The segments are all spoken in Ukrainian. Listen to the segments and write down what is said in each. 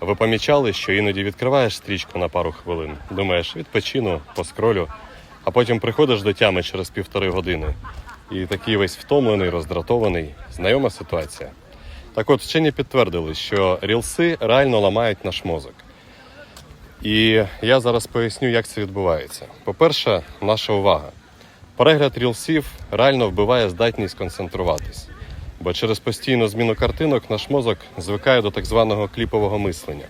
Ви помічали, що іноді відкриваєш стрічку на пару хвилин, думаєш, відпочину, поскролю, а потім приходиш до тями через півтори години. І такий весь втомлений, роздратований. Знайома ситуація. Так от вчені підтвердили, що рілси реально ламають наш мозок. І я зараз поясню, як це відбувається. По-перше, наша увага. Перегляд рілсів реально вбиває здатність концентруватись, бо через постійну зміну картинок наш мозок звикає до так званого кліпового мислення.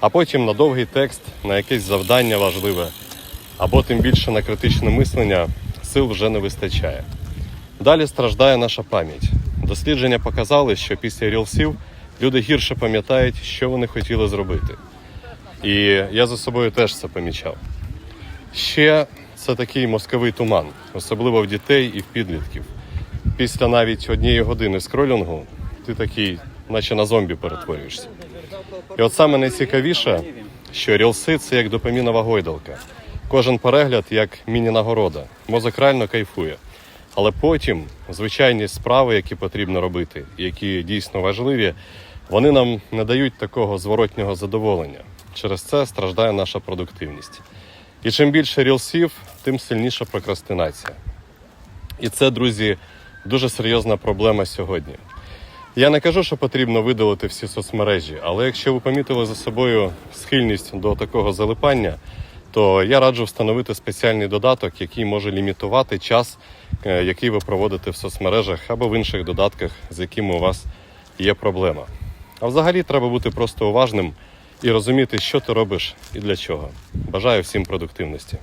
А потім на довгий текст, на якесь завдання важливе, або тим більше на критичне мислення сил вже не вистачає. Далі страждає наша пам'ять. Дослідження показали, що після рілсів люди гірше пам'ятають, що вони хотіли зробити. І я за собою теж це помічав. Ще це такий мозковий туман, особливо в дітей і в підлітків. Після навіть однієї години скролінгу ти такий, наче на зомбі перетворюєшся. І от саме найцікавіше, що рілси це як допамінова гойдалка. Кожен перегляд як міні-нагорода. Мозок реально кайфує. Але потім звичайні справи, які потрібно робити, які дійсно важливі, вони нам не дають такого зворотнього задоволення. Через це страждає наша продуктивність. І чим більше рілсів, тим сильніша прокрастинація. І це, друзі, дуже серйозна проблема сьогодні. Я не кажу, що потрібно видалити всі соцмережі, але якщо ви помітили за собою схильність до такого залипання, то я раджу встановити спеціальний додаток, який може лімітувати час, е, який ви проводите в соцмережах або в інших додатках, з якими у вас є проблема. А взагалі треба бути просто уважним і розуміти, що ти робиш і для чого. Бажаю всім продуктивності.